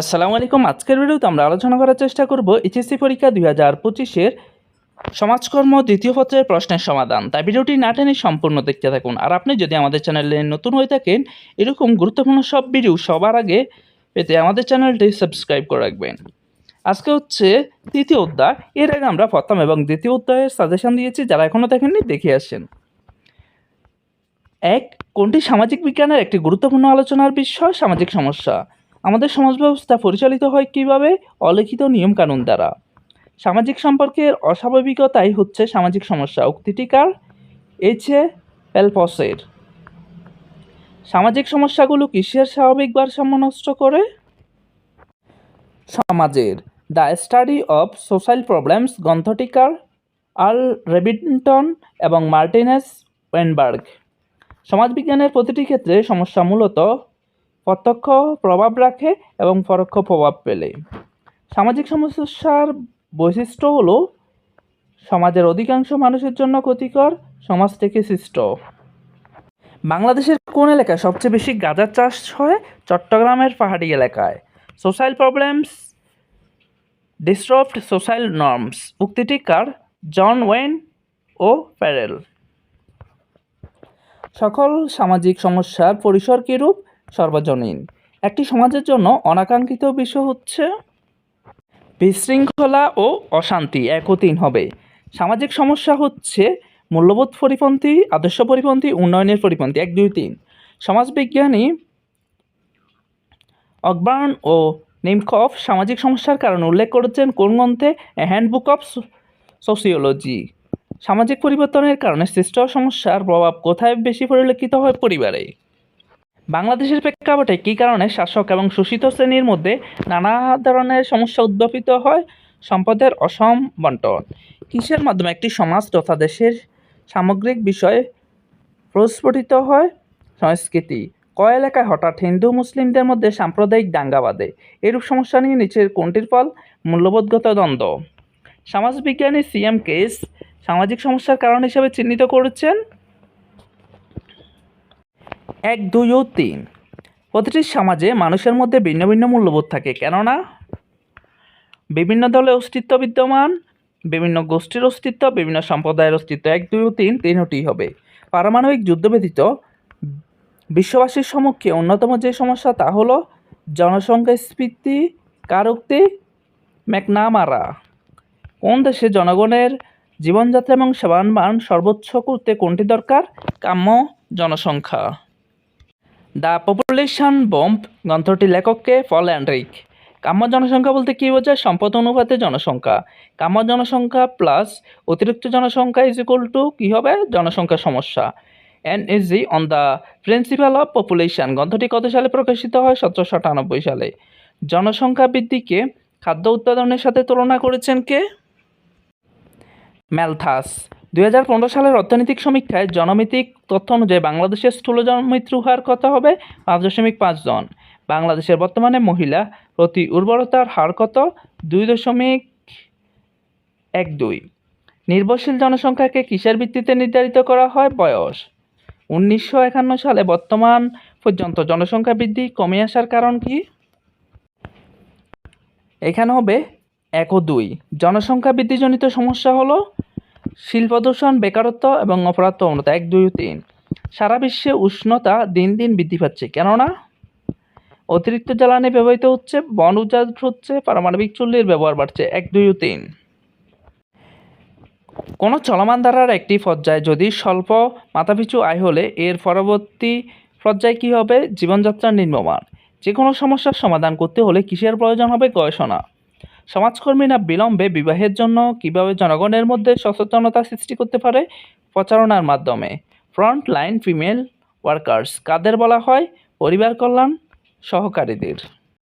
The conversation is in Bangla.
আসসালামু আলাইকুম। আজকের ভিডিওতে আমরা আলোচনা করার চেষ্টা করব এইচএসসি পরীক্ষা দুই হাজার পঁচিশের সমাজকর্ম দ্বিতীয় পত্রের প্রশ্নের সমাধান। তাই ভিডিওটি না টেনে সম্পূর্ণ দেখতে থাকুন। আর আপনি যদি আমাদের চ্যানেলে নতুন হয়ে থাকেন, এরকম গুরুত্বপূর্ণ সব ভিডিও সবার আগে পেতে আমাদের চ্যানেলটি সাবস্ক্রাইব করে রাখবেন। আজকে হচ্ছে তৃতীয় অধ্যায়। এর আগে আমরা প্রথম এবং দ্বিতীয় অধ্যায়ের সাজেশন দিয়েছি, যারা এখনও দেখেননি, দেখে আসেন। এক, কোনটি সামাজিক বিজ্ঞানের একটি গুরুত্বপূর্ণ আলোচনার বিষয়? সামাজিক সমস্যা। আমাদের সমাজ ব্যবস্থা পরিচালিত হয় কীভাবে? অলিখিত নিয়মকানুন দ্বারা। সামাজিক সম্পর্কের অস্বাভাবিকতাই হচ্ছে সামাজিক সমস্যা। উক্তিটি কার এইচে পেলপসের সামাজিক সমস্যাগুলো কিসের স্বাভাবিক ভারসাম্য নষ্ট করে? সমাজের the study of social problems গ্রন্থটিকার Earl Rubington এবং মার্টিনেস ওয়েনবার্গ। সমাজবিজ্ঞানের প্রতিটি ক্ষেত্রে সমস্যা মূলত প্রত্যক্ষ প্রভাব রাখে এবং পরোক্ষ প্রভাব ফেলে। সামাজিক সমস্যার বৈশিষ্ট্য হলো, সমাজের অধিকাংশ মানুষের জন্য ক্ষতিকর, সমাজ থেকে সৃষ্ট। বাংলাদেশের কোন এলাকায় সবচেয়ে বেশি গাঁজা চাষ হয়? চট্টগ্রামের পাহাড়ি এলাকায়। Social problems disrupt social norms. উক্তিটি কার? জন ওয়েন ও প্যারেল সকল সামাজিক সমস্যার পরিসর কিরূপ? সর্বজনীন। একটি সমাজের জন্য অনাকাঙ্ক্ষিত বিষয় হচ্ছে বিশৃঙ্খলা ও অশান্তি এক তিন হবে। সামাজিক সমস্যা হচ্ছে মূল্যবোধ পরিপন্থী, আদর্শ পরিপন্থী, উন্নয়নের পরিপন্থী, এক, দুই, তিন। সমাজবিজ্ঞানী অকবার্ন ও নিমকফ সামাজিক সমস্যার কারণ উল্লেখ করেছেন কোন গ্রন্থে হ্যান্ডবুক অফ সোসিওলজি সামাজিক পরিবর্তনের কারণে সৃষ্ট সমস্যার প্রভাব কোথায় বেশি পরিলক্ষিত হয়? পরিবারে। বাংলাদেশের প্রেক্ষাপটে কী কারণে শাসক এবং শোষিত শ্রেণির মধ্যে নানা ধরনের সমস্যা উদ্ভাবিত হয়? সম্পদের অসম বন্টন। কিসের মাধ্যমে একটি সমাজ তথা দেশের সামগ্রিক বিষয়ে প্রস্ফুটিত হয়? সংস্কৃতি। কয় এলাকায় হঠাৎ হিন্দু মুসলিমদের মধ্যে সাম্প্রদায়িক দাঙ্গাবাদে এরূপ সমস্যা নিয়ে নিচের কোনটির ফল? মূল্যবোধগত দ্বন্দ্ব। সমাজবিজ্ঞানী সিএম কেস সামাজিক সমস্যার কারণ হিসেবে চিহ্নিত করেছেন। এক, দুই ও তিন। প্রতিটি সমাজে মানুষের মধ্যে ভিন্ন ভিন্ন মূল্যবোধ থাকে, কেননা বিভিন্ন দলের অস্তিত্ব বিদ্যমান, বিভিন্ন গোষ্ঠীর অস্তিত্ব, বিভিন্ন সম্প্রদায়ের অস্তিত্ব। এক, দুই ও তিন তিনটি হবে। পারমাণবিক যুদ্ধ ব্যতীত বিশ্ববাসীর সম্মুখে অন্যতম যে সমস্যা তা হলো জনসংখ্যা স্ফীতি, কারোক্তি, ম্যাকনামারা। কোন দেশে জনগণের জীবনযাত্রা এবং সেবান মান সর্বোচ্চ করতে কোনটি দরকার? কাম্য জনসংখ্যা। দ্য পপুলেশন বম্ব গ্রন্থটি লেখককে ফল অ্যান্ড্রিক কাম্য জনসংখ্যা বলতে কী বোঝায়? সম্পদ অনুপাতে জনসংখ্যা। কাম্য জনসংখ্যা প্লাস অতিরিক্ত জনসংখ্যা ইজ ইকুয়াল টু কী হবে? জনসংখ্যা সমস্যা। N G on the principle of population গ্রন্থটি কত সালে প্রকাশিত হয়? সতেরোশো আটানব্বই সালে। জনসংখ্যা বৃদ্ধিকে খাদ্য উৎপাদনের সাথে তুলনা করেছেন কে? ম্যালথাস দুই হাজার পনেরো সালের অর্থনৈতিক সমীক্ষায় জনমিতিক তথ্য অনুযায়ী বাংলাদেশের স্থূল জনমৃত্যু হার কত হবে? পাঁচ দশমিক পাঁচ জন। বাংলাদেশের বর্তমানে মহিলা প্রতি উর্বরতার হার কত? দুই দশমিক এক দুই। নির্ভরশীল জনসংখ্যাকে কিসের ভিত্তিতে নির্ধারিত করা হয়? বয়স। উনিশশো একান্ন সালে বর্তমান পর্যন্ত জনসংখ্যা বৃদ্ধি কমে আসার কারণ কি? এখানে হবে এক ও দুই। জনসংখ্যা বৃদ্ধিজনিত সমস্যা হলো শিল্প দূষণ, বেকারত্ব এবং অপরাধ প্রবণতা এক, দুই, তিন। সারা বিশ্বে উষ্ণতা দিন দিন বৃদ্ধি পাচ্ছে। কেননা অতিরিক্ত জ্বালানি ব্যবহৃত হচ্ছে, বন উজাড় হচ্ছে, পারমাণবিক চুল্লির ব্যবহার বাড়ছে। এক, দুই, তিন। কোনো চলমান ধারার একটি পর্যায়ে যদি স্বল্প মাথাপিছু আয় হলে, এর পরবর্তী পর্যায়ে কী হবে? জীবনযাত্রার নিম্নমান যে কোনো সমস্যার সমাধান করতে হলে কিসের প্রয়োজন হবে? গবেষণা। সমাজকর্মীরা বিলম্বে বিবাহের জন্য কীভাবে জনগণের মধ্যে সচেতনতা সৃষ্টি করতে পারে প্রচারণার মাধ্যমে। ফ্রন্ট লাইন ফিমেল ওয়ার্কার্স, কাদের বলা হয়? পরিবার কল্যাণ সহকারীদের।